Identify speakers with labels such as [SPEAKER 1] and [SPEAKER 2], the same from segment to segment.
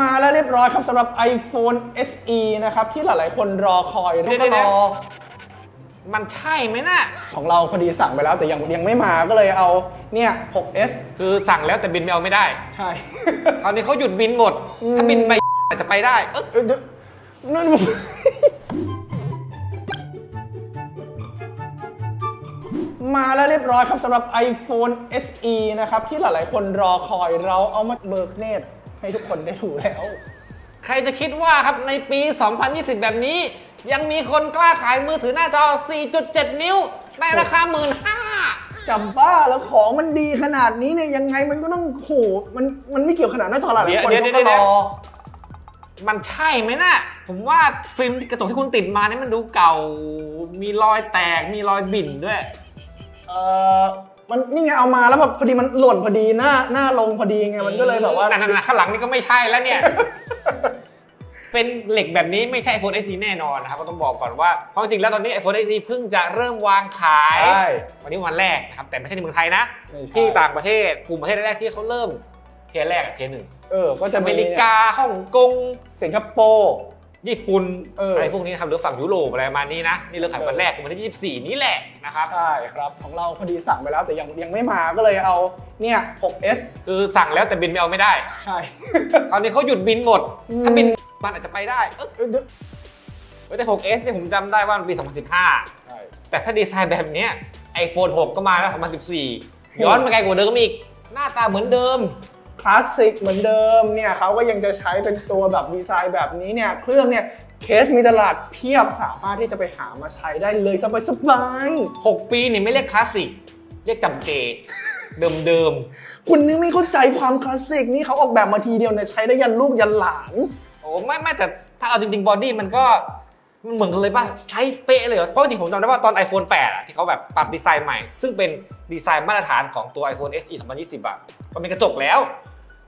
[SPEAKER 1] มาแล้วเรียบร้อยครับสำหรับ iPhone SE นะครับ ที่หลายๆ คนรอคอยแล้วก็
[SPEAKER 2] เดี๋
[SPEAKER 1] ร
[SPEAKER 2] ยว
[SPEAKER 1] อ
[SPEAKER 2] มันใช่ไหมน่ะ
[SPEAKER 1] ของเราพอดีสั่งไปแล้วแต่ยังยังไม่มาก็เลยเอาเนี่ย 6s
[SPEAKER 2] คือสั่งแล้วแต่บินไม่เอาไม่ได้
[SPEAKER 1] ใช่
[SPEAKER 2] ตอนนี้เขาหยุดบินหมด
[SPEAKER 1] อืม
[SPEAKER 2] ถ้าบินไปอาจจะไปได้ เอย
[SPEAKER 1] เอ้ยเดี๋ยวนั่นมาแล้วเรียบร้อยครับสำหรับ iPhone SE นะครับ ที่หลายๆ คนรอคอยเราเอามาเบิกเนตร ให้ทุกคนได้ถูแล้ว
[SPEAKER 2] ใครจะคิดว่าครับในปี 2020 แบบนี้ ยังมีคนกล้าขายมือถือหน้าจอ 4.7 นิ้ว ในราคา1 5ื่นห้า
[SPEAKER 1] จำบ้าแล้วของมันดีขนาดนี้เนี่ยยังไงมันก็ต้องโหมันมันไม่เกี่ยวขนาดหน้าจอหลายๆคนเขาก็รอ
[SPEAKER 2] มันใช่ไหมน่ะผมว่าฟิล์มกระจกที่คุณติดมานี่มันดูเก่า มีรอยแตก มีรอยบิ่นด้วย
[SPEAKER 1] เออ มันนี่ไงเอามาแล้วแบบพอดีมันหล่นพอดีหน้าหน้าลงพอดีไงมันก็เลยแบบว่า
[SPEAKER 2] นั่นๆๆข้างหลังนี่ก็ไม่ใช่แล้วเนี่ย เป็นเหล็กแบบนี้ไม่ใช่ iPhone SE แน่นอนนะครับก็ต้องบอกก่อนว่าเพราะจริงๆแล้วตอนนี้ iPhone SE เพิ่งจะเริ่มวางขาย
[SPEAKER 1] ใช่
[SPEAKER 2] วันนี้วันแรกนะครับ แต่ไม่ใช่ในเมืองไทยนะ
[SPEAKER 1] ไม่ใช่
[SPEAKER 2] ที่ต่างประเทศกลุ่มประเทศแรกที่เขาเริ่มเทียร์แรกอะเทียร์หนึ่ง
[SPEAKER 1] เออก็จะ
[SPEAKER 2] อ
[SPEAKER 1] มี
[SPEAKER 2] เมริกาฮ่องกง
[SPEAKER 1] สิงคโปร์
[SPEAKER 2] ญี่ปุ่น
[SPEAKER 1] เอออ
[SPEAKER 2] อะไรพวกนี้นะครับหรือฝั่งยุโรปอะไรประมาณนี้นะ นี่เริ่มขายวันแรกวันที่ 24 นี้แหละนะครับ
[SPEAKER 1] ใช่ครับ ของเราพอดีสั่งไปแล้วแต่ยังยังไม่มาก็เลยเอาเนี่ย 6s
[SPEAKER 2] คือสั่งแล้วแต่บินไม่เอาไม่ได้
[SPEAKER 1] ใช่
[SPEAKER 2] ตอนนี้เขาหยุดบินหมด
[SPEAKER 1] อืม
[SPEAKER 2] ถ้าบินมันอาจจะไปได้เอ้ย
[SPEAKER 1] เอ้ยเดี๋ยว
[SPEAKER 2] แต่ 6s เนี่ยผมจำได้ว่ามันปี 2015
[SPEAKER 1] ใช่
[SPEAKER 2] แต่ถ้าดีไซน์แบบเนี้ย iPhone 6 ก็มาแล้ว 2014 ย้อนมาไกลกว่าเดิมอีก หน้าตาเหมือนเดิม
[SPEAKER 1] คลาสสิกเหมือนเดิมเนี่ยเขาก็ยังจะใช้เป็นตัวแบบดีไซน์แบบนี้เนี่ยเครื่องเนี่ยเคสมีตลาดเพียบสามารถที่จะไปหามาใช้ได้เลยสบายสบาย
[SPEAKER 2] 6ปีนี่ไม่เรียกคลาสสิกเรียกจำเจ เดิมเดิม
[SPEAKER 1] ๆคุณนึกไม่เข้าใจความคลาสสิกนี่เขาออกแบบมาทีเดียวเนี่ยใช้ได้ยันลูกยันหลาน
[SPEAKER 2] ๆโอ้ไม่ไม่แต่ถ้าเอาจริงๆบอดี้มันก็มันเหมือนกันเลยป่ะใช้เป๊ะเลยเหรอเพราะจริงๆผมจำได้ว่าตอน iPhone 8อะที่เขาแบบปรับดีไซน์ใหม่ ซึ่งเป็นดีไซน์มาตรฐานของตัว iPhone SE 2020อะมันเป็นกระจกแล้ว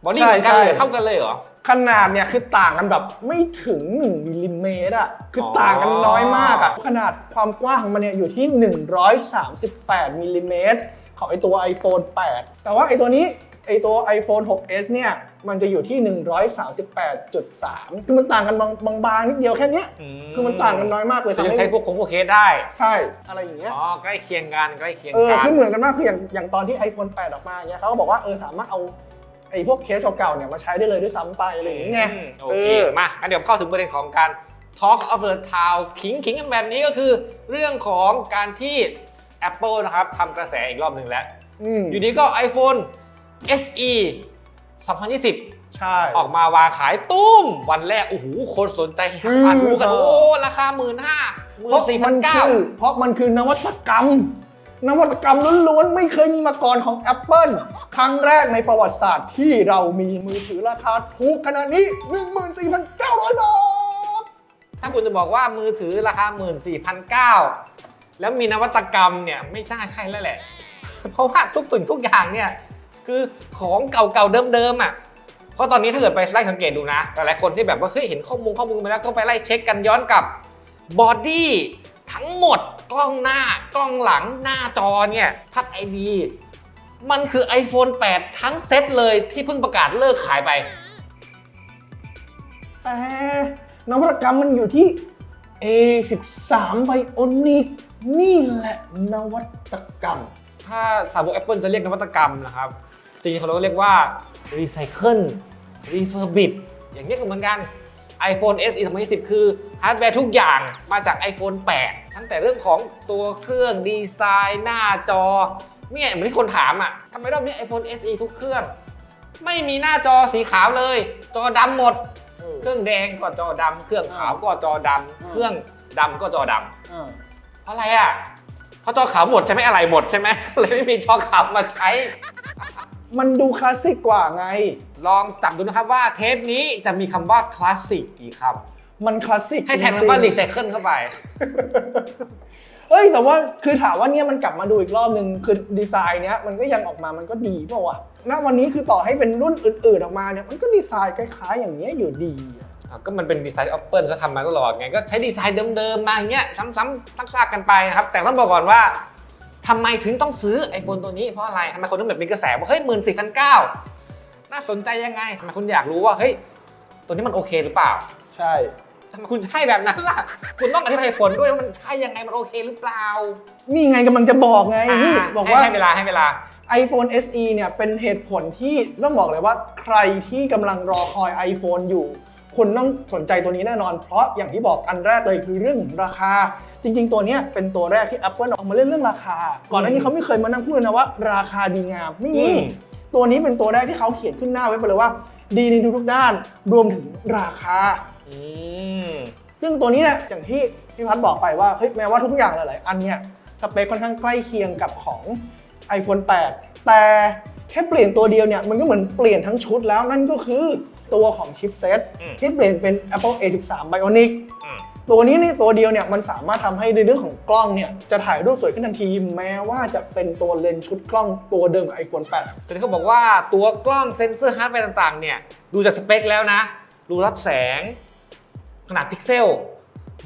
[SPEAKER 2] บอดี้เหมือนกันเลยเท่ากันเลยเหรอ
[SPEAKER 1] ขนาดเนี่ยคือต่างกันแบบไม่ถึง 1มิลลิเมตรอะคืออ
[SPEAKER 2] อ
[SPEAKER 1] ต่างกันน้อยมากอะขนาดความกว้างของมันเนี่ยอยู่ที่ 138มิลลิเมตรของไอตัว iPhone 8 แต่ว่าไอตัวนี้ไอตัว iPhone 6s เนี่ยมันจะอยู่ที่ 138.3 คือมันต่างกันบางบางๆนิดเดียวแค่เนี้ยคือมันต่างกันน้อยมากเลย
[SPEAKER 2] คือยัง
[SPEAKER 1] ทำ
[SPEAKER 2] ใช้พวกคงพวกเคสได้
[SPEAKER 1] ใช่อะไรอย่างเงี้ย
[SPEAKER 2] อ๋อ ใกล้เคียงกันใกล้เคียง
[SPEAKER 1] เออ
[SPEAKER 2] กัน
[SPEAKER 1] คือเหมือนกันมากคืออย่างอย่างตอนที่ iPhone 8 ออกมาเนี่ยเขาก็บอกว่าเออสามารถเอา ไอ้พวกเคสเก่าๆเนี่ยมาใช้ได้เลยด้วยซ้ำไปอะไรอย่างเงี้ย
[SPEAKER 2] อืมโอ
[SPEAKER 1] เอ
[SPEAKER 2] เค
[SPEAKER 1] อ
[SPEAKER 2] มางั้นเดี๋ยวเข้าถึงประเด็นของการ Talk of the Town ขิงขิงกันแบบนี้ก็คือ เรื่องของการที่ Apple นะครับทำกระแสอีกรอบหนึ่งแล้ว
[SPEAKER 1] อืม
[SPEAKER 2] อยู่ดีก็ iPhone SE 2020
[SPEAKER 1] ใช่
[SPEAKER 2] ออกมาวางขายตุ้ม วันแรก โอ้โห คนสนใจหาดูกัน
[SPEAKER 1] เออ
[SPEAKER 2] โอ้ ราคา1 5 0 0 0
[SPEAKER 1] เพราะ
[SPEAKER 2] 1 4
[SPEAKER 1] มัน
[SPEAKER 2] 9
[SPEAKER 1] คือ
[SPEAKER 2] 0
[SPEAKER 1] เพราะมันคือนวัตกรรม นวัตกรรมล้วนๆ ไม่เคยมีมาก่อนของ Apple ครั้งแรกในประวัติศาสตร์ที่เรามีมือถือราคาถูกขนาดนี้ 14,900 บาท
[SPEAKER 2] ถ้าคุณจะบอกว่ามือถือราคา 14,900 แล้วมีนวัตกรรมเนี่ยไม่น่าใช่แล้วแหละ เพราะว่าทุกสิ่งทุกอย่างเนี่ยคือของเก่าๆเดิมๆอะเพราะตอนนี้ถ้าเกิดไปไล่สังเกตดูนะ หลายๆคนที่แบบว่าเฮ้ยเห็นข้อมูลข้อมูลมาแล้วก็ไปไล่เช็คกันย้อนกลับบอดี้ทั้งหมด กล้องหน้ากล้องหลังหน้าจอเนี่ยทัดไอดีมันคือ iPhone 8 ทั้งเซตเลยที่เพิ่งประกาศเลิกขายไป
[SPEAKER 1] แต่นวัตกรรมมันอยู่ที่ A13 Bionic นี่แหละนวัตกรรม
[SPEAKER 2] ถ้าสาวก Apple จะเรียกนวัตกรรมนะครับ จริงๆเขาก็เรียกว่า Recycle Refurbish อย่างนี้ก็เหมือนกัน iPhone SE 2020 คือฮาร์ดแวร์ทุกอย่างมาจาก iPhone 8 ตั้งแต่เรื่องของตัวเครื่องดีไซน์หน้าจอ เนี่ยเหมือนที่คนถามอะทำไมรอบนี้ iPhone SE ทุกเครื่อง ไม่มีหน้าจอสีขาวเลย จอดำหมด เครื่องแดงก็จอดำเครื่องขาวก็จอดำเครื่องดำก็จอดำ
[SPEAKER 1] อ่า
[SPEAKER 2] เพราะอะไรอะเพราะจอขาวหมดใช่ไหมอะไรหมดใช่ไหมเลยไม่มีจอขาวมาใช้
[SPEAKER 1] มันดูคลาสสิกกว่าไง
[SPEAKER 2] ลองจับดูนะครับว่าเทปนี้จะมีคำว่าคลาสสิกกี่ค
[SPEAKER 1] มันคลาสสิกำ
[SPEAKER 2] ให้แทนคำว่า
[SPEAKER 1] จ
[SPEAKER 2] รี
[SPEAKER 1] งๆ
[SPEAKER 2] ไซเคิลเข้าไป
[SPEAKER 1] เอ้ย แต่ว่าคือถามว่าเนี่ยมันกลับมาดูอีกรอบนึง คือดีไซน์เนี้ยมันก็ยังออกมามันก็ดีเปล่าวะณวันนี้คือต่อให้เป็นรุ่นอื่น ๆ ออกมาเนี่ยมันก็ดีไซน์คล้ายๆ อย่างเงี้ยอยู่ดีอะ
[SPEAKER 2] อะก็มันเป็นดีไซน์ Apple ก็ทำมาตลอดไงก็ใช้ดีไซน์เดิมๆมาอย่างเงี้ยซ้ำๆซักๆกันไปนะครับ แต่ต้องบอกก่อนว่าทำไมถึงต้องซื้อ iPhone ตัวนี้เพราะอะไรทำไมคนถึงแบบมีกระแสว่าเฮ้ยหมื่นสี่พันเก้าน่าสนใจยังไงทำไมคุณอยากรู้ว่าเฮ้ยตัวนี้มันโอเคหรือเปล่า
[SPEAKER 1] ใช่
[SPEAKER 2] ทำไมคุณใช่แบบนั้นล่ะ คุณต้องอธิบายเหตุผลด้วยว่ามันใช่ยังไงมันโอเคหรือเปล่า
[SPEAKER 1] นี่ไงกำลังจะบอกไงนี่ะบอกว่า
[SPEAKER 2] ให้ให้เวลาให้เวลา
[SPEAKER 1] iPhone SE เนี่ยเป็นเหตุผลที่ต้องบอกเลยว่าใครที่กำลังรอคอย iPhone อยู่ คุณต้องสนใจตัวนี้แน่นอน เพราะอย่างที่บอกอันแรกเลยคือเรื่องของราคา จริง ๆ ตัวเนี้ยเป็นตัวแรกที่ Apple ออกมาเล่นเรื่องราคา ก่อนหน้านี้เขาไม่เคยมานั่งพูดนะว่า ราคาดีงามไม่มี
[SPEAKER 2] อืม
[SPEAKER 1] ตัวนี้เป็นตัวแรกที่เขาเขียนขึ้นหน้าไว้ไปเลยว่า ดีในทุกๆด้าน รวมถึงราคา
[SPEAKER 2] อืม
[SPEAKER 1] ซึ่งตัวนี้เนี่ยอย่างที่พี่พัฒน์บอกไปว่าเฮ้ยแม้ว่าทุกๆอย่างหลายๆ อันเนี่ยสเปคค่อนข้างใกล้เคียงกับของ iPhone 8 แต่แค่เปลี่ยนตัวเดียวเนี่ยมันก็เหมือนเปลี่ยนทั้งชุดแล้วนั่นก็คือตัวของชิปเซต
[SPEAKER 2] อืม
[SPEAKER 1] ที่เปลี่ยนเป็น Apple A13 Bionic
[SPEAKER 2] อืม
[SPEAKER 1] ตัวนี้นี่ตัวเดียวเนี่ยมันสามารถทำให้ในเรื่องของกล้องเนี่ยจะถ่ายรูปสวยขึ้นทันที แม้ว่าจะเป็นตัวเลนส์ชุดกล้องตัวเดิมของ iPhone 8
[SPEAKER 2] แต่ที่เขาบอกว่าตัวกล้องเซ็นเซอร์ฮาร์ดแวร์ต่างๆเนี่ยดูจากสเปคแล้วนะดูรับแสง ขนาดพิกเซล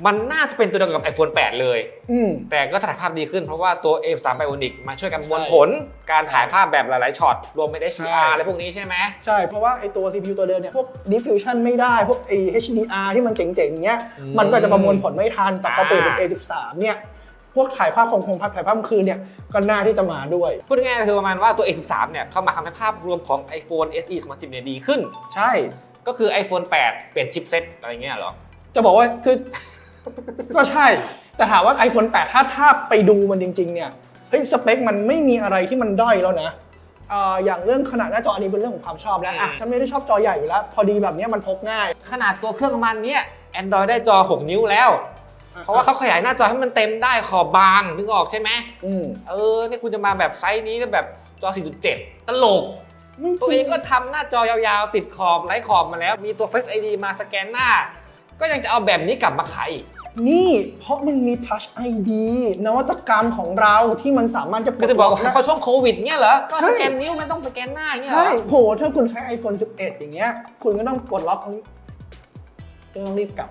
[SPEAKER 2] มันน่าจะเป็นตัวเดียวกับ iPhone 8 เลย
[SPEAKER 1] อืม
[SPEAKER 2] แต่ก็ถ่ายภาพดีขึ้นเพราะว่าตัว A3 Bionic มาช่วยกันมวล
[SPEAKER 1] ใช่
[SPEAKER 2] ผลการถ่ายภาพแบบหลาย ๆ ช็อต รวมเป็น
[SPEAKER 1] ใช่
[SPEAKER 2] HDR อะไรพวกนี้ใช่ไหม
[SPEAKER 1] ใช่ เพราะว่าไอตัว CPU ตัวเดิมเนี่ย พวก diffusion ไม่ได้ พวกไอ HDR ที่มันเจ๋งๆอย่างเงี้ย
[SPEAKER 2] อืม
[SPEAKER 1] มันก็จะประมวลผลไม่ทัน แต่พอเปลี่ยนเป็น
[SPEAKER 2] อ่า
[SPEAKER 1] A13 เนี่ย พวกถ่ายภาพคงคงภาพถ่ายภาพกลางคืนเนี่ย ก็น่าที่จะมาด้วย
[SPEAKER 2] พูดง่ายๆคือประมาณว่าตัว A13 เนี่ยเข้ามาทำให้ภาพรวมของ iPhone SE 2010เนี่ยดีขึ้น
[SPEAKER 1] ใช่
[SPEAKER 2] ก็คือ iPhone 8 เปลี่ยนชิปเซ็ตอะไรเงี้ยเหรอ
[SPEAKER 1] จะบอกว่าคือ ก็ใช่ แต่ถามว่า iPhone 8 ถ้าถ้าไปดูมันจริง ๆ เนี่ยเฮ้ยสเปคมันไม่มีอะไรที่มันด้อยแล้วนะเอ่ออย่างเรื่องขนาดหน้าจออันนี้เป็นเรื่องของความชอบแล้วอะ
[SPEAKER 2] อืม
[SPEAKER 1] ถ้าไม่ได้ชอบจอใหญ่อยู่แล้ว พอดีแบบเนี้ยมันพกง่าย
[SPEAKER 2] ขนาดตัวเครื่องประมาณเนี้ย Android ได้จอ 6 นิ้วแล้ว เพราะว่าเขาขยายหน้าจอให้มันเต็มได้ขอบบางนึกออกใช่ไหม
[SPEAKER 1] อืม
[SPEAKER 2] เออเนี่ยคุณจะมาแบบไซส์นี้แล้วแบบจอ 4.7 ตลก ตัวเองก็ทำหน้าจอยาวๆ ติดขอบไร้ขอบมาแล้ว มีตัว Face ID มาสแกนหน้า ก็ยังจะเอาแบบนี้กลับมาขายอีก
[SPEAKER 1] นี่เพราะมันมี Touch ID นวัตกรรมของเราที่มันสามารถจะ
[SPEAKER 2] ก็จะบอกว่า
[SPEAKER 1] ได้
[SPEAKER 2] เขาช่วงโควิดเนี่ยเหรอ ก็
[SPEAKER 1] ใช่
[SPEAKER 2] สแกนนิ้วมันต้องสแกนหน้าอย่างเงี้ยเหร
[SPEAKER 1] ใช่
[SPEAKER 2] อ
[SPEAKER 1] โหถ้าคุณใช้ iPhone 11 อย่างเงี้ย คุณก็ต้องกดล็อกก็ต้องรีบกลับ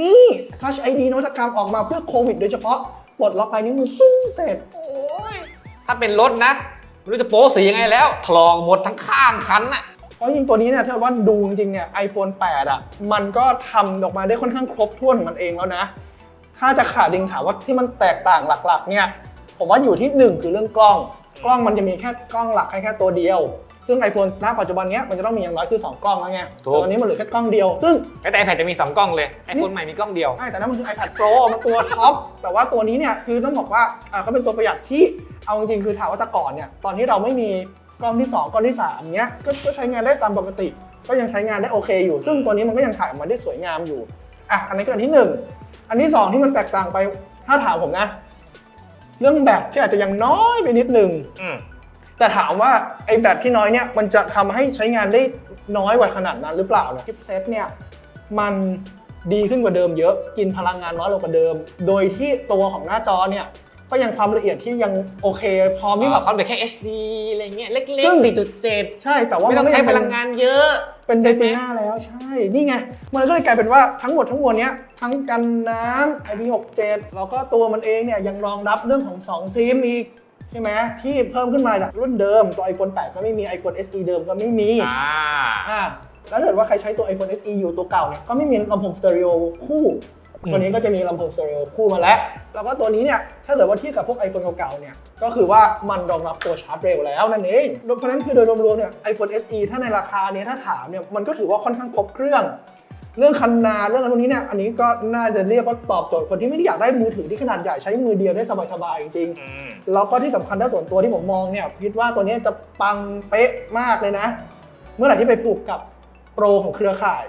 [SPEAKER 1] นี่ Touch ID นวัตกรรมออกมาเพื่อโควิดโดยเฉพาะปลดล็อกไปนิ้วมือปึ้งเสร็จ
[SPEAKER 2] โอ้ยถ้าเป็นรถนะไม่รู้จะโป๊สียังไงแล้วถลอกหมดทั้งข้างคันน่ะ
[SPEAKER 1] เพราะจริงๆตัวนี้เนี่ยถ้าว่าดูจริงๆเนี่ย iPhone 8 อะ มันก็ทำออกมาได้ค่อนข้างครบถ้วนของมันเองแล้วนะ ถ้าจะขาดดิงถามว่าที่มันแตกต่างหลักๆ เนี่ย ผมว่าอยู่ที่หนึ่งคือเรื่องกล้อง กล้องมันจะมีแค่กล้องหลักแค่แค่ตัวเดียว ซึ่ง iPhone ณปัจจุบันเนี้ยมันจะต้องมีอย่างน้อยคือ 2 กล้องแล้วไง
[SPEAKER 2] ถูก
[SPEAKER 1] แต่ตอนนี้มันเหลือแค่กล้องเดียว ซึ่ง
[SPEAKER 2] แต่ iPad จะมี 2 กล้องเลย iPhone ใหม่มีกล้องเดียว
[SPEAKER 1] ใช่แต่นั่นมันคือ iPad Pro มันตัวท็อป แต่ว่าตัวนี้เนี่ยคือต้องบอกว่าอ่าก็เป็นตัวประหยัดที่เอาจริงๆคือถามว่าแต่ก่อนเนี่ยตอนที่เราไม่มี กล้องที่ 2 กล้องที่3เนี้ยก็ก็ใช้งานได้ตามปกติ ก็ยังใช้งานได้โอเคอยู่ ซึ่งตัวนี้มันก็ยังถ่ายออกมาได้สวยงามอยู่อะอันนี้ก็อันที่หนึ่งอันที่สองที่มันแตกต่างไปถ้าถามผมนะ เรื่องแบตที่อาจจะยังน้อยไปนิดนึง
[SPEAKER 2] อืม
[SPEAKER 1] แต่ถามว่าไอ้แบตที่น้อยเนี่ยมันจะทำให้ใช้งานได้น้อยกว่าขนาดนั้นหรือเปล่าเนี่ยชิปเซตเนี่ยมันดีขึ้นกว่าเดิมเยอะ กินพลังงานน้อยลงกว่าเดิม โดยที่ตัวของหน้าจอเนี่ย ก็ยังความละเอียดที่ยังโอเค พร้อมที่
[SPEAKER 2] นี่
[SPEAKER 1] แบ
[SPEAKER 2] แบบบเขาเป็นแค่ HD อะไรเงี้ยเล็ก
[SPEAKER 1] ซึ่ง
[SPEAKER 2] ๆ4.7
[SPEAKER 1] ใช่แต่ว่า
[SPEAKER 2] ไม่
[SPEAKER 1] มั
[SPEAKER 2] ต้
[SPEAKER 1] น
[SPEAKER 2] อง
[SPEAKER 1] ก็
[SPEAKER 2] ใช้
[SPEAKER 1] ยัง
[SPEAKER 2] พ
[SPEAKER 1] เป็น
[SPEAKER 2] ลังงานเยอะ
[SPEAKER 1] เป็นเด
[SPEAKER 2] ใช่ไหม
[SPEAKER 1] ติน่าแล้วใช่ นี่ไง มันก็เลยกลายเป็นว่าทั้งหมดทั้งมวลเนี้ยทั้งกันน้ำ IP67 แล้วก็ตัวมันเองเนี่ยยังรองรับเรื่องของ 2 ซิมอีก ใช่ไหมที่เพิ่มขึ้นมาจากรุ่นเดิม ตัว iPhone 8 ก็ไม่มี iPhone SE เดิมก็ไม่มี
[SPEAKER 2] อ่า
[SPEAKER 1] อ่าแล้วถ้าเกิดว่าใครใช้ตัว iPhone SE อยู่ตัวเก่าเนี่ยก็ไม่มีลำโพงสเตอริโอคู่
[SPEAKER 2] อืม
[SPEAKER 1] ตัวนี้ก็จะมีลำโพงสเตอริโอคู่มาแล้ว แล้วก็ตัวนี้เนี่ย ถ้าเกิดว่าเทียบกับพวก iPhone เก่าๆเนี่ย ก็คือว่ามันรองรับตัวชาร์จเร็วแล้วนั่นเอง เพราะฉะนั้นคือโดยรวมๆเนี่ย iPhone SE ถ้าในราคาเนี้ยถ้าถามเนี่ย มันก็ถือว่าค่อนข้างครบเครื่อง เรื่องคันนาเรื่องอะไรพวกนี้เนี่ย อันนี้ก็น่าจะเรียกว่าตอบโจทย์คนที่ไม่ได้อยากได้มือถือที่ขนาดใหญ่ใช้มือเดียวได้สบายๆจริงๆ
[SPEAKER 2] อืม
[SPEAKER 1] แล้วก็ที่สำคัญถ้าส่วนตัวที่ผมมองเนี่ยคิดว่าตัวเนี้ยจะปังเป๊ะมากเลยนะ เมื่อไหร่ที่ไปผูกกับโปรของเครือข่าย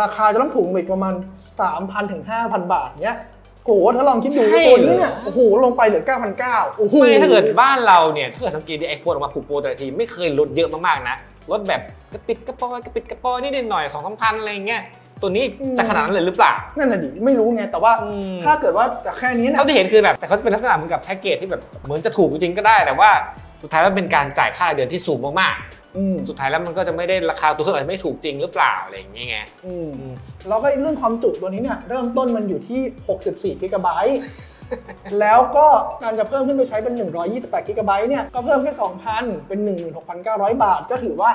[SPEAKER 1] ราคาจะต้องถูกอีกประมาณ 3,000ถึง5,000 บาทเนี้ยโหถ้าลองคิดดู
[SPEAKER 2] ใช่
[SPEAKER 1] ตัวนี้เนี่ย
[SPEAKER 2] เหรอ
[SPEAKER 1] โอ้โหลงไปเหลือ 9,900โอ้โห
[SPEAKER 2] ไม่ถ้าเกิดบ้านเราเนี่ยถ้าเกิดสังเกตดีไอโฟนออกมาผูกโปรแต่ละทีไม่เคยลดเยอะมากๆนะลดแบบกระปิดกระปอยกระปิดกระปอยนิดๆหน่อยสองสามพันอะไรอย่างเงี้ยตัวนี้จะขนาดนั้นเลยหรือเปล่า
[SPEAKER 1] นั่นน่ะดิไม่รู้ไงแต่ว่า
[SPEAKER 2] อืม
[SPEAKER 1] ถ้าเกิดว่าแต่แค่นี้เนี่ย
[SPEAKER 2] เท่าที่เห็นคือแบบแต่เขาจะเป็นลักษณะเหมือนกับแพ็กเกจที่แบบเหมือนจะถูกจริงๆก็ได้ แต่ว่าสุดท้ายแล้วเป็นการจ่ายค่ารายเดือนที่สูงมาก
[SPEAKER 1] อืม
[SPEAKER 2] ๆ สุดท้ายแล้วมันก็จะไม่ได้ราคาตัวเครื่องอาจจะไม่ถูกจริงหรือเปล่าอะไรอย่างเงี้ยไง
[SPEAKER 1] อืม
[SPEAKER 2] อืม
[SPEAKER 1] แล้วก็เรื่องความจุตัวนี้เนี่ยเริ่มต้นมันอยู่ที่ 64กิกะไบต์แล้วก็การจะเพิ่มขึ้นไปใช้เป็น 128กิกะไบต์เนี่ยก็เพิ่มแค่ 2,000 เป็น 16,900 บาท ก็ถือว่า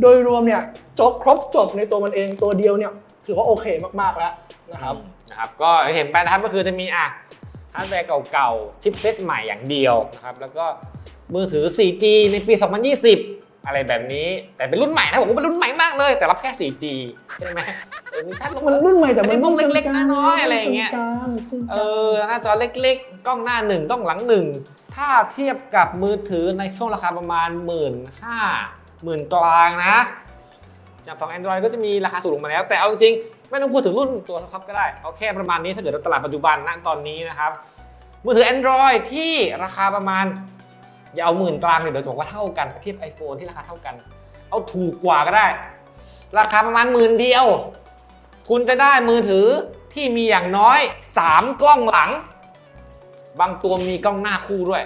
[SPEAKER 1] โดยรวมเนี่ยจบครบจบในตัวมันเองตัวเดียวเนี่ยถือว่าโอเคมากๆแล้วนะครับ
[SPEAKER 2] นะครับก็เห็นไปนะครับก็คือจะมีอะฮาร์ดแวร์เก่าๆชิปเซตใหม่อย่างเดียวนะครับแล้วก็มือถือ 4G ในปี 2020 อะไรแบบนี้แต่เป็นรุ่นใหม่นะผมว่าเป็นรุ่นใหม่มากเลย แต่รับแค่ 4G ใช่ไหมเออมีชัดลง
[SPEAKER 1] มันรุ่นใหม่แต่มัน
[SPEAKER 2] เป็นพวกเล็กๆน้อยๆอะไรอย่างเงี้ย
[SPEAKER 1] กลางๆ
[SPEAKER 2] เออหน้าจอเล็กๆ กล้องหน้าหนึ่งกล้องหลังหนึ่งถ้าเทียบกับมือถือในช่วงราคาประมาณ1 5ื่นห้าหมื่นกลางนะอย่างฝั่ง Android ก็จะมีราคาสูงลงมาแล้ว แต่เอาจริงๆไม่ต้องพูดถึงรุ่นตัวท็อปก็ได้ เอาแค่ประมาณนี้ถ้าเกิดว่าตลาดปัจจุบันณตอนนี้นะครับมือถือ Android ที่ราคาประมาณ อย่าเอาหมื่นกลางเลยเดี๋ยวจะบอกว่าเท่ากันเทียบ iPhone ที่ราคาเท่ากัน เอาถูกกว่าก็ได้ ราคาประมาณหมื่นเดียว คุณจะได้มือถือที่มีอย่างน้อย 3 กล้องหลัง บางตัวมีกล้องหน้าคู่ด้วย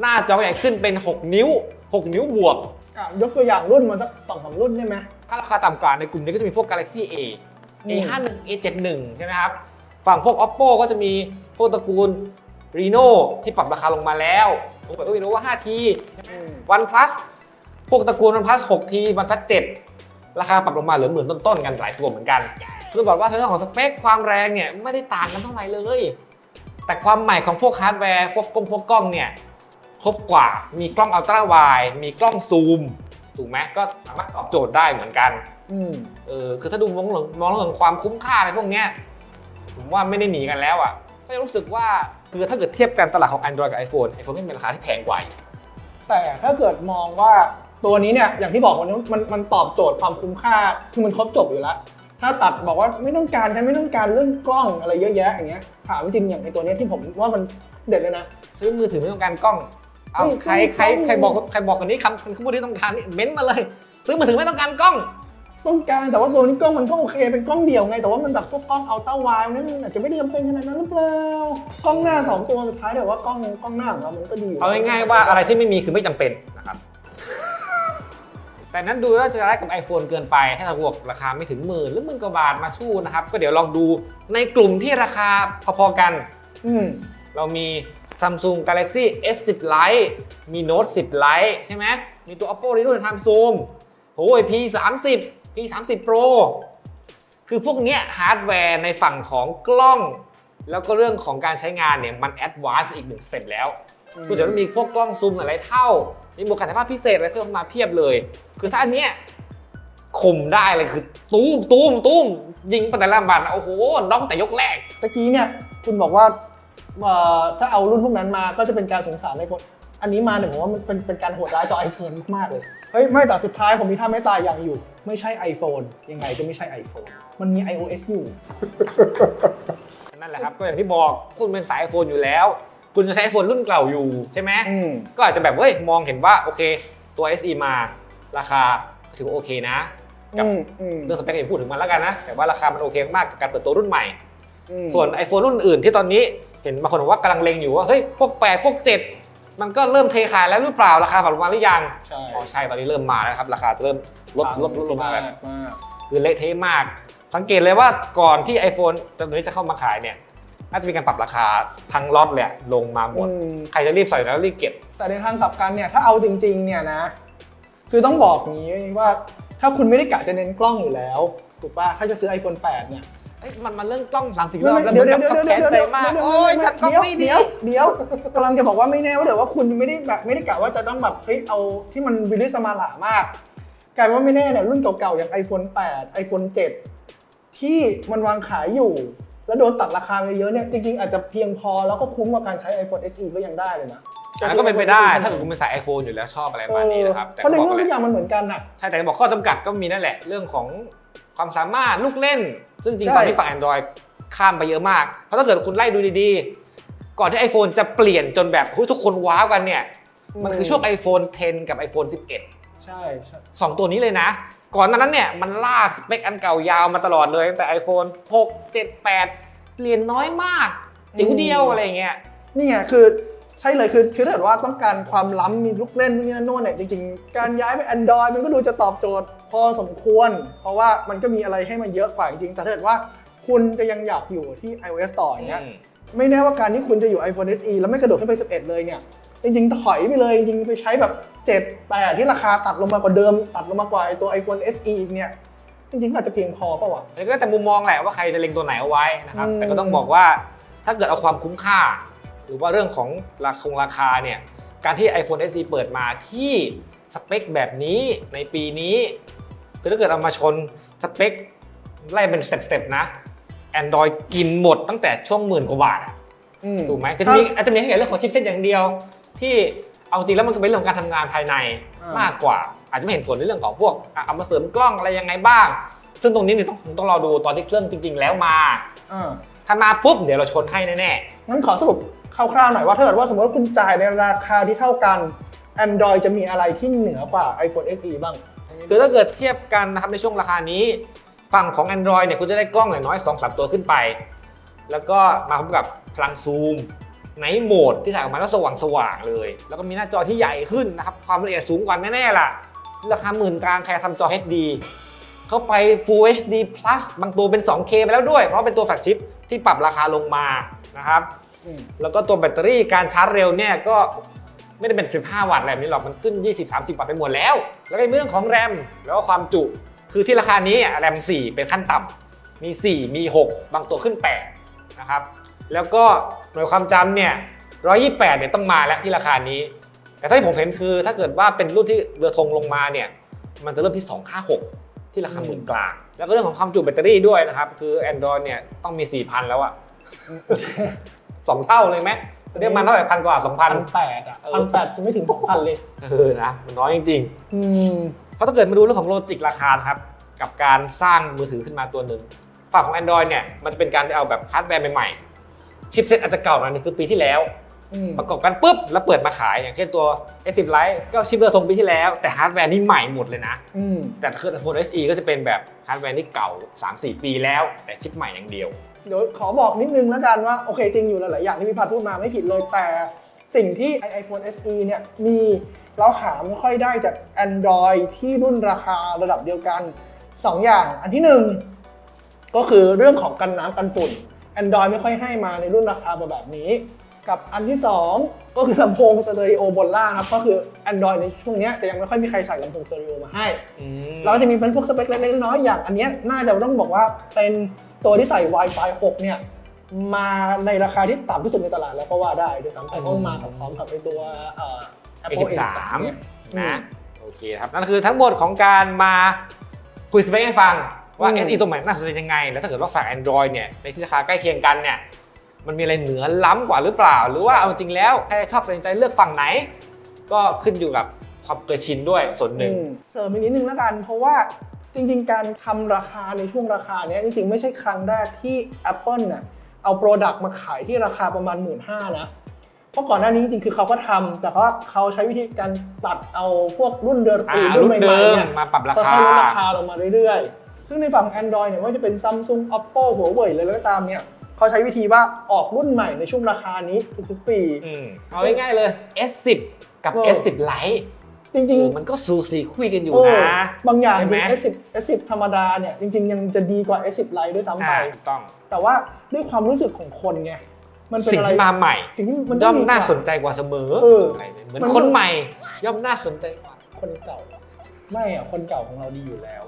[SPEAKER 2] หน้าจอใหญ่ขึ้นเป็น 6 นิ้ว 6 นิ้วบวก
[SPEAKER 1] อะยกตัวอย่างรุ่นมาสักสองสามรุ่นได้ไหม
[SPEAKER 2] ถ้าราคาต่ำกว่าในกลุ่มนี้ก็จะมีพวก Galaxy A
[SPEAKER 1] อืม
[SPEAKER 2] A51 A71 ใช่ไหมครับ ฝั่งพวก Oppo ก็จะมีพวกตระกูล Reno ที่ปรับราคาลงมาแล้วผมก็ไม่รู้ว่า 5T
[SPEAKER 1] อืม
[SPEAKER 2] OnePlus พวกตระกูล OnePlus 6T OnePlus 7ราคาปรับลงมาเหลือหมื่นต้นๆกันหลายตัวเหมือนกันคือบอกว่าในเรื่องของสเปคความแรงเนี่ยไม่ได้ต่างกันเท่าไหร่เลย แต่ความใหม่ของพวกฮาร์ดแวร์พวกกล้องพวกกล้องเนี่ยครบกว่ามีกล้องอัลตร้าไวมีกล้องซูมถูกไหมก็สามารถตอบโจทย์ได้เหมือนกัน
[SPEAKER 1] อืม
[SPEAKER 2] เออคือถ้าดูมองเรื่องมองเรื่องความคุ้มค่าอะไรพวกเนี้ยผมว่าไม่ได้หนีกันแล้วอะก็ยังรู้สึกว่า คือถ้าเกิดเทียบกันตลาดของ Android กับ iPhone iPhone ก็เป็นราคาที่แพงกว่าอีก
[SPEAKER 1] แต่ถ้าเกิดมองว่าตัวนี้เนี่ยอย่างที่บอกวันนี้มันมันตอบโจทย์ความคุ้มค่าคือมันครบจบอยู่แล้ว ถ้าตัดบอกว่าไม่ต้องการกันไม่ต้องการเรื่องกล้องอะไรเยอะแยะอย่างเงี้ยถามจริงอย่างในตัวเนี้ยที่ผมว่ามันเด็ดเลยนะ
[SPEAKER 2] ซื้อมือถือไม่ต้องการกล้องเอา
[SPEAKER 1] เฮ้ย
[SPEAKER 2] ใครใคร
[SPEAKER 1] กล้อง
[SPEAKER 2] ใครบอกใครบอกกันนี้คำคำพูดที่ต้องการนี่เม้นต์มาเลย ซื้อมือถือไม่ต้องการกล้อง
[SPEAKER 1] ต้องการแต่ว่าตัวนี้กล้องมันก็โอเค เป็นกล้องเดี่ยวไงแต่ว่ามันแบบพวกกล้องอัลตร้าไวด์นั้นมันอาจจะไม่ได้จำเป็นขนาดนั้นหรือเปล่ากล้องหน้าสองตัวสุดท้ายแต่ว่ากล้องกล้องหน้าของเรามันก็ดียู่
[SPEAKER 2] เอาง่ายๆว่าอะไรที่ไม่มีคือไม่จำเป็นนะครับแต่นั้นดูว่าจะได้กับ iPhone เกินไป ถ้าเราบวกราคาไม่ถึงหมื่นหรือหมื่นกว่าบาทมาสู้นะครับ ก็เดี๋ยวลองดูในกลุ่มที่ราคาพอๆกัน
[SPEAKER 1] อืม
[SPEAKER 2] เรามี Samsung Galaxy S10 Lite มี Note 10 Lite ใช่ไหมมีตัว Oppo Reno Time Zoom โอ้ย P30 P30 Pro คือพวกเนี้ยฮาร์ดแวร์ในฝั่งของกล้อง แล้วก็เรื่องของการใช้งานเนี่ย มันแอดวานซ์ไปอีกหนึ่งสเต็ปแล้ว
[SPEAKER 1] อืม
[SPEAKER 2] คุณจะมีพวกกล้องซูมหลายๆเท่า มีบวกการถ่ายภาพพิเศษอะไรเพิ่มมาเพียบเลย คือถ้าอันเนี้ยข่มได้เลยคือตูมตูมตูมยิงไปแต่ละบัตรโอ้โหน้องแต่ยกแรก
[SPEAKER 1] ตะกี้เนี่ย คุณบอกว่าเอ่อถ้าเอารุ่นพวกนั้นมาก็จะเป็นการสงสารไอโฟน อันนี้มาเนี่ยผมว่ามันเป็นเป็นการโหดร้ายต่อไอโฟนมากๆเลย เฮ้ย ไม่แต่สุดท้ายผมมีท่าไม่ตายอย่างอยู่ ไม่ใช่ iPhone ยังไงก็ไม่ใช่ iPhone มันมี iOS อยู่
[SPEAKER 2] นั่นแหละครับ ก็อย่างที่บอกคุณเป็นสาย iPhone อยู่แล้ว คุณจะใช้ iPhone รุ่นเก่าอยู่ใช่ไหม
[SPEAKER 1] อืม
[SPEAKER 2] ก็อาจจะแบบเฮ้ยมองเห็นว่าโอเค ตัว SE มาราคาถือว่าโอเคนะ กับ
[SPEAKER 1] อืมอืม
[SPEAKER 2] เรื่องสเปคอย่าพูดถึงมันแล้วกันนะ แต่ว่าราคามันโอเคมากกับการเปิดตัวรุ่นใหม่
[SPEAKER 1] อืม
[SPEAKER 2] ส่วน iPhone รุ่นอื่นที่ตอนนี้เห็นบางคนบอกว่ากำลังเลงอยู่ว่าเฮ้ยพวก 8 พวก 7 มันก็เริ่มเทขายแล้วหรือเปล่าราคาปรับลงมาหรือยัง
[SPEAKER 1] ใช่
[SPEAKER 2] อ๋อใช่ตอนนี้เริ่มมาแล้วครับราคาจะเริ่มลดลดลดลงมาแบบ
[SPEAKER 1] มาก
[SPEAKER 2] คือเละเทะมาก สังเกตเลยว่าก่อนที่ iPhone ตัวนี้จะเข้ามาขายเนี่ยน่าจะมีการปรับราคาทั้งล็อตเลยอะลงมาหมด
[SPEAKER 1] อืม
[SPEAKER 2] ใครจะรีบใส่แล้วรีบเก็บ
[SPEAKER 1] แต่ในทางกลับกันเนี่ยถ้าเอาจริง ๆ เนี่ยนะ คือต้องบอกอย่างนี้ว่าถ้าคุณไม่ได้กะจะเน้นกล้องอยู่แล้วถูกป่ะถ้าจะซื้อ iPhone 8 เนี่ย
[SPEAKER 2] เอ้ยมันมาเรื่องกล้องสามสี่ร
[SPEAKER 1] ไม่
[SPEAKER 2] อบ
[SPEAKER 1] ไม่
[SPEAKER 2] แล้ว
[SPEAKER 1] เดี๋ยว
[SPEAKER 2] เห
[SPEAKER 1] เดี๋
[SPEAKER 2] มื
[SPEAKER 1] ย
[SPEAKER 2] อ
[SPEAKER 1] วนเดี๋ยว
[SPEAKER 2] กับ
[SPEAKER 1] เดี๋ยว
[SPEAKER 2] แค้น
[SPEAKER 1] เดี๋ยว
[SPEAKER 2] ใจมาก
[SPEAKER 1] เดี๋ยว
[SPEAKER 2] โอ้ยฉันกล้อง
[SPEAKER 1] เดี๋ยว
[SPEAKER 2] ไม่ดี
[SPEAKER 1] เดี๋ยวเดี๋ยวกำลังจะบอกว่าไม่แน่ว่าเดี๋ยวว่าคุณไม่ได้แบบไม่ได้กะว่าจะต้องแบบเฮ้ยเอาที่มันวิลิสมาหลามากกลายเป็นว่าไม่แน่เนี่ยรุ่นเก่าๆอย่าง iPhone 8 iPhone 7 ที่มันวางขายอยู่ แล้วโดนตัดราคาไปเยอะเนี่ยจริงๆอาจจะเพียงพอแล้วก็คุ้มกว่าการใช้ iPhone SE ก็ยังได้เลยนะ
[SPEAKER 2] อันนั้นก็เป็นไปได้ถ้าเกิดคุณเป็นสาย iPhone อยู่แล้วชอบอะไรประมาณนี้นะครับแต่
[SPEAKER 1] เพราะใน
[SPEAKER 2] ก็บ
[SPEAKER 1] เรื่
[SPEAKER 2] อ
[SPEAKER 1] อกง
[SPEAKER 2] แห
[SPEAKER 1] ทุกอย่า
[SPEAKER 2] ละ
[SPEAKER 1] งมันเหมือนกันน่ะ
[SPEAKER 2] ใช่แต่จะบอกข้อจำกัดก็มีนั่นแหละเรื่องของ ความสามารถลูกเล่น ซึ่งจริง
[SPEAKER 1] ใช่
[SPEAKER 2] ตอนนี้ฝั่ง Android ข้ามไปเยอะมาก เพราะถ้าเกิดคุณไล่ดูดีๆ ก่อนที่ iPhone จะเปลี่ยนจนแบบเฮ้ยทุกคนว้าวกันเนี่ย มันคือช่วง iPhone 10 กับ iPhone 11
[SPEAKER 1] ใช่ใช่
[SPEAKER 2] สองตัวนี้เลยนะ ก่อนหนานั้นเนี่ยมันลากสเปคอันเก่ายาวมาตลอดเลยตั้งแต่ iPhone 6 7 8 เปลี่ยนน้อยมากจิ๋วเดียวอะไรอย่างเงี้ย
[SPEAKER 1] นี่ไงคือใช่เลยคือคือถ้าเกิดว่าต้องการความล้ำมีลูกเล่นนู่นนี่นั่นโน่นเนี่ยจริงๆ การย้ายไป Android มันก็ดูจะตอบโจทย์พอสมควร เพราะว่ามันก็มีอะไรให้มันเยอะกว่าจริงๆแต่ถ้าเกิดว่าคุณจะยังอยากอยู่ที่ iOS ต่ออย่างเงี้ยไม่แน่ว่าการที่คุณจะอยู่ iPhone SE แล้วไม่กระโดดขึ้นไป 11 เลยเนี่ย จริงๆ ถอยไปเลย จริงๆ ไปใช้แบบ 7 8 ที่ราคาตัดลงมากว่าเดิม ตัดลงมากว่าไอ้ตัว iPhone SE อีกเนี่ยจริงๆก็อาจจะเพียงพอเปล่าวะ
[SPEAKER 2] อันนี้ก็แต่มุมมองแหละว่าใครจะเล็งตัวไหนเอาไว้นะครับ
[SPEAKER 1] อืม
[SPEAKER 2] แต่ก็ต้องบอกว่าถ้าเกิดเอาความคุ้มค่า หรือว่าเรื่องของราคงราคาเนี่ยการที่ iPhone SE เปิดมาที่สเปคแบบนี้ในปีนี้คือถ้าเกิดเอามาชนสเปคไล่เป็นสเต็ปๆนะ Android กินหมดตั้งแต่ช่วงหมื่นกว่าบาทอะ
[SPEAKER 1] อืม
[SPEAKER 2] ถูกไหมคือจะมีอาจจะมีแค่เรื่องของชิปเซ็ตอย่างเดียว ที่เอาจริงแล้วมันก็เป็นเรื่องของการทำงานภายใน
[SPEAKER 1] อ่าม
[SPEAKER 2] มากกว่า อาจจะไม่เห็นผลในเรื่องของพวกอะเอามาเสริมกล้องอะไรยังไงบ้าง ซึ่งตรงนี้เนี่ยต้องต้องรอดูตอนที่เครื่องจริง ๆ แล้วมา
[SPEAKER 1] อ่า
[SPEAKER 2] ถ้ามาปุ๊บเดี๋ยวเราชนให้แน่
[SPEAKER 1] งั้นขอสรุปคร่าวๆหน่อยว่าถ้าเกิดว่าสมมติว่าคุณจ่ายในราคาที่เท่ากัน Android จะมีอะไรที่เหนือกว่า iPhone SE บ้าง
[SPEAKER 2] ๆคือถ้าเกิดเทียบกันนะครับในช่วงราคานี้ ฝั่งของ Android เนี่ยคุณจะได้กล้องอย่างน้อย 2-3 ตัวขึ้นไป แล้วก็มาพร้อมกับพลังซูมในโหมดที่ถ่ายออกมาแล้วสว่างๆเลย แล้วก็มีหน้าจอที่ใหญ่ขึ้นนะครับ ความละเอียดสูงกว่าแน่ๆล่ะ ราคาหมื่นกลางใครทำจอ HD เข้าไป Full HD Plus บางตัวเป็น 2K ไปแล้วด้วย เพราะเป็นตัวแฟลกชิป ที่ปรับราคาลงมานะครับ
[SPEAKER 1] อืม
[SPEAKER 2] แล้วก็ตัวแบตเตอรี่การชาร์จเร็วเนี่ยก็ไม่ได้เป็น 15 วัตต์อะไรแบบนี้หรอกมันขึ้น 20-30 วัตต์ไปหมดแล้ว แล้วก็มีเรื่องของแรมแล้วก็ความจุคือที่ราคานี้แรม 4 เป็นขั้นต่ำมี 4 มี 6 บางตัวขึ้น 8 นะครับ แล้วก็หน่วยความจำเนี่ย 128 เนี่ยต้องมาแล้วที่ราคานี้ แต่ถ้าที่ผมเห็นคือถ้าเกิดว่าเป็นรุ่นที่เรือธงลงมาเนี่ย มันจะเริ่มที่ 256 ที่ราคาหมื่นกลาง แล้วก็เรื่องของความจุแบตเตอรี่ด้วยนะครับ คือ Android เนี่ยต้องมี 4,000 แล้วอะสองเท่าเลยไหมเรียกมันเท่าไหร่พันกว่าสองพั
[SPEAKER 1] พั
[SPEAKER 2] น
[SPEAKER 1] นแปดอะ
[SPEAKER 2] เออ
[SPEAKER 1] พันแปดไม่ถึงสองพันเลย
[SPEAKER 2] เออนะมันน้อยจริง
[SPEAKER 1] อืม
[SPEAKER 2] ๆเพราะถ้าเกิดมาดูเรื่องของโลจิกราคานะครับ กับการสร้างมือถือขึ้นมาตัวหนึ่งฝั่งของ Android เนี่ยมันจะเป็นการเอาแบบฮาร์ดแวร์ใหม่ๆชิปเซ็ตอาจจะเก่าหน่อยนึงคือปีที่แล้ว
[SPEAKER 1] อืม
[SPEAKER 2] ประกอบกันปุ๊บแล้วเปิดมาขายอย่างเช่นตัว S10 Lite ก็ชิปเรือทงปีที่แล้ว แต่ฮาร์ดแวร์นี่ใหม่หมดเลยนะ
[SPEAKER 1] อืม
[SPEAKER 2] แต่คือ iPhone SE ก็จะเป็นแบบฮาร์ดแวร์ที่เก่า 3-4 ปีแล้ว แต่ชิปใหม่อย่างเดียว
[SPEAKER 1] เดี๋ยวขอบอกนิดนึงแล้วกันว่าโอเคจริงอยู่หลายๆอย่างที่พี่พัดพูดมาไม่ผิดเลยแต่สิ่งที่ iPhone SE เนี่ยมีเราหาไม่ค่อยได้จาก Android ที่รุ่นราคาระดับเดียวกัน 2 อย่างอันที่ 1 ก็คือเรื่องของกันน้ำกันฝุ่น Android ไม่ค่อยให้มาในรุ่นราคาแบบนี้ กับอันที่ 2 ก็คือลำโพงสเตอริโอบนล่างครับ ก็คือ Android ในช่วงเนี้ยจะยังไม่ค่อยมีใครใส่ลำโพงสเตอริโอมาให้ เราจะมีเป็นพวกสเปคเล็กๆน้อยๆอย่างอันเนี้ยน่าจะต้องบอกว่าเป็นตัวที่ใส่ Wi-Fi 6 เนี่ย มาในราคาที่ต่ำที่สุดในตลาดแล้วก็ว่าได้ด้วยซ้ำไปเพราะมันมากับพร้อมกับไอตัวเอ่อ Apple
[SPEAKER 2] A13
[SPEAKER 1] A13 เนี่ย
[SPEAKER 2] นะโอเคครับ นั่นคือทั้งหมดของการมาคุยสเปคให้ฟังว่า
[SPEAKER 1] อืม
[SPEAKER 2] SE ตัวใหม่น่าสนใจยังไง แล้วถ้าเกิดว่าฝั่ง Android เนี่ยในที่ราคาใกล้เคียงกันเนี่ย มันมีอะไรเหนือล้ำกว่าหรือเปล่า หรือว่าเอาจริงแล้วใครชอบตัดสินใจเลือกฝั่งไหน ก็ขึ้นอยู่กับความเคยชินด้วยส่วนหนึ่ง
[SPEAKER 1] อืมเสริมอีกนิดนึงแล้วกัน เพราะว่าจริงๆ การทำราคาในช่วงราคาเนี้ยจริงๆ ไม่ใช่ครั้งแรกที่ Apple น่ะเอาโปรดักต์มาขายที่ราคาประมาณ 1 5ื่นนะเพราะก่อนหน้านี้จริงๆ คือเขาก็ทำแต่ว่าเขาใช้วิธีการตัดเอาพวกรุ่นเดิม
[SPEAKER 2] อ่า
[SPEAKER 1] รุ่
[SPEAKER 2] รุ่
[SPEAKER 1] น
[SPEAKER 2] น
[SPEAKER 1] ใหม่
[SPEAKER 2] เดิ
[SPEAKER 1] ๆ
[SPEAKER 2] ม
[SPEAKER 1] เนี่ย
[SPEAKER 2] มาปรับรา
[SPEAKER 1] ค่
[SPEAKER 2] คา
[SPEAKER 1] อยๆลดราคาลงมาเรื่อยๆ ซึ่งในฝั่ง Android เนี่ยไม่ว่าจะเป็น Samsung Oppo Huawei เลยแล้วก็ตามเนี่ย เขาใช้วิธีว่าออกรุ่นใหม่ในช่วงราคานี้ทุกๆปี
[SPEAKER 2] อืมเอาง่ายๆเลย S10 กับ
[SPEAKER 1] เออ
[SPEAKER 2] S10 Lite
[SPEAKER 1] จริง
[SPEAKER 2] เออ
[SPEAKER 1] ๆ
[SPEAKER 2] มันก็สูสีคุยกันอยู่
[SPEAKER 1] เออ
[SPEAKER 2] นะ
[SPEAKER 1] บางอย่าง
[SPEAKER 2] ใช่
[SPEAKER 1] จ
[SPEAKER 2] ไหม
[SPEAKER 1] ริง S10 S10 ธรรมดาเนี่ย จริง ๆ ยังจะดีกว่า S10 Lite ด้วยซ้ำไป
[SPEAKER 2] อ่าถูกต้อง
[SPEAKER 1] แต่ว่าด้วยความรู้สึกของคนไง มันเป็น
[SPEAKER 2] สิ่ง
[SPEAKER 1] อะไร
[SPEAKER 2] ที่มาใหม่
[SPEAKER 1] สิ่งที่มัน
[SPEAKER 2] ย่อม
[SPEAKER 1] ดีกว่
[SPEAKER 2] น่าสนใจกว่าเสมอ
[SPEAKER 1] เออ
[SPEAKER 2] อะไรเนี่ยเหมือน
[SPEAKER 1] มัน
[SPEAKER 2] คนใหม่ ย่อมน่าสนใจกว่า
[SPEAKER 1] คนเก่า ไม่อะคนเก่าของเราดีอยู่แล้ว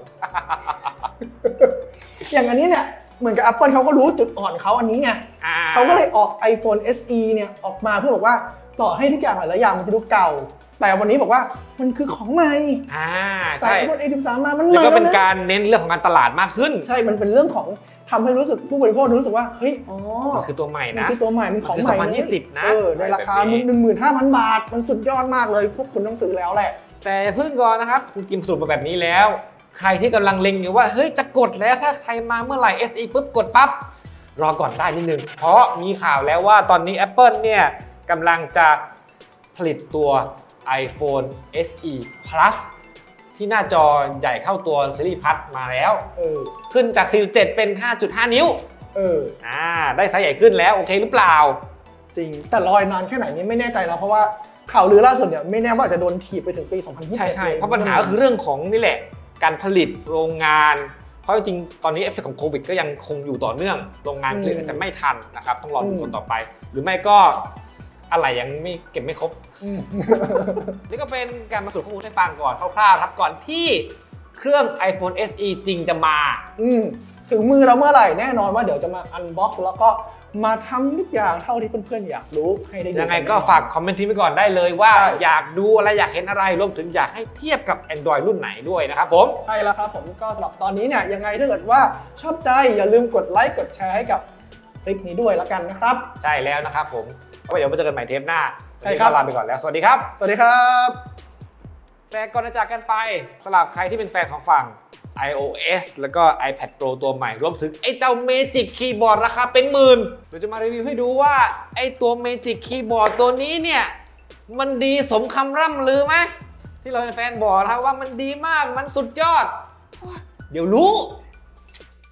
[SPEAKER 1] อย่างอันนี้เนี่ย เหมือนกับ Apple เขาก็รู้จุดอ่อนเขาอันนี้ไง
[SPEAKER 2] อ่
[SPEAKER 1] เขาก็เลยออก iPhone SE เนี่ยออกมาเพื่อบอกว่าต่อให้ทุกอย่างหลายๆอย่างมันจะดูเก่า แต่วันนี้บอกว่ามันคือของใหม่
[SPEAKER 2] อ่า
[SPEAKER 1] ใส่
[SPEAKER 2] ใช่
[SPEAKER 1] iPhone A13 มามันให
[SPEAKER 2] แล้ว
[SPEAKER 1] ม่
[SPEAKER 2] ก็เป็น
[SPEAKER 1] แล้วนะ
[SPEAKER 2] การเน้นเรื่องของการตลาดมากขึ้น
[SPEAKER 1] ใช่ มันเป็นเรื่องของทำให้รู้สึกผู้บริโภครู้สึกว่าเฮ้ยอ๋อ
[SPEAKER 2] มันคือตัวใหม่
[SPEAKER 1] มัน
[SPEAKER 2] นะ
[SPEAKER 1] คือตัวใหม่มันของ
[SPEAKER 2] มันคือ
[SPEAKER 1] ใหม่เลย
[SPEAKER 2] 2020นะ
[SPEAKER 1] เออในราคา
[SPEAKER 2] อะไรแบบนี้
[SPEAKER 1] หนึ่งหมื่นห้าพันบาท มันสุดยอดมากเลยพวกคุณต้องซื้อแล้วแหละ
[SPEAKER 2] แต่อย่าเพิ่งก่อนนะครับ คุณกิมสรุปมาแบบนี้แล้ว ใครที่กำลังเล็งอยู่ว่าเฮ้ยจะกดแล้วถ้าใครมาเมื่อไหร่ SE ปุ๊บกดปั๊บรอก่อนได้นิดนึง เพราะมีข่าวแล้วว่าตอนนี้ Apple เนี่ยกำลังจะผลิตตัว iPhone SE Plus ที่หน้าจอใหญ่เข้าตัวซีรีส์พัดมาแล้ว
[SPEAKER 1] เออ
[SPEAKER 2] ขึ้นจาก 47 เป็น 5.5 นิ้ว
[SPEAKER 1] เออ
[SPEAKER 2] อ่าได้ไซส์ใหญ่ขึ้นแล้ว โอเคหรือเปล่า
[SPEAKER 1] จริง แต่ลอยนานแค่ไหนนี่ไม่แน่ใจแล้วเพราะว่าข่าวลือล่าสุดเนี่ยไม่แน่ว่าอาจจะโดนถีบไปถึงปี 2021
[SPEAKER 2] ใช่ใช่
[SPEAKER 1] ลย
[SPEAKER 2] เพราะปัญหาก็คือเรื่องของนี่แหละ การผลิตโรงงาน เพราะจริงๆตอนนี้เอฟเฟกต์ของโควิดก็ยังคงอยู่ต่อเนื่องโรงงานผลิตอาจจะไม่ทันนะครับ ต้องรอดู
[SPEAKER 1] อืม
[SPEAKER 2] คนต่อไป หรือไม่ก็อะไรยังไม่เก็บไม่ครบ
[SPEAKER 1] อืม
[SPEAKER 2] นี่ก็เป็นการมาสรุปข้อมูลให้ฟังก่อนคร่าวๆครับก่อนที่เครื่อง iPhone SE จริงจะมา
[SPEAKER 1] อืมถึงมือเราเมื่อไหร่แน่นอนว่าเดี๋ยวจะมาอันบ็อกแล้วก็ มาทำทุกอย่างเท่าที่เพื่อนๆอยากรู้ให้ได้ดู
[SPEAKER 2] ยังไง
[SPEAKER 1] น
[SPEAKER 2] ก็
[SPEAKER 1] แน่นอน
[SPEAKER 2] ฝากคอมเมนต์ทิ้งไว้ก่อนได้เลยว่า
[SPEAKER 1] ใช่
[SPEAKER 2] อยากดูอะไรอยากเห็นอะไรรวมถึงอยากให้เทียบกับ Android รุ่นไหนด้วยนะครับผม
[SPEAKER 1] ใช่แล้วครับผมก็สำหรับตอนนี้เนี่ยยังไงถ้าเกิดว่าชอบใจอย่าลืมกดไลค์กดแชร์ให้กับคลิปนี้ด้วยแล้วกันนะครับ
[SPEAKER 2] ใช่แล้วนะครับผมเอาไว้เดี๋ยวมาเจอกันใหม่เทปหน้า
[SPEAKER 1] ใช่ครับ
[SPEAKER 2] วันนี้ก็ลาไปก่อนแล้วสวัสดีครับ
[SPEAKER 1] สวัสดีครับ
[SPEAKER 2] แต่ก่อนจะจากกันไปสำหรับใครที่เป็นแฟนของฝั่ง iOS แล้วก็ iPad Pro ตัวใหม่รวมถึงไอ้เจ้า Magic Keyboard ราคาเป็นหมื่นเราจะมารีวิวให้ดูว่า ไอ้ตัว Magic Keyboard ตัวนี้เนี่ย มันดีสมคำร่ำลือไหมที่เราเป็นแฟนบอกนะครับว่ามันดีมากมันสุดยอด เดี๋ยวรู้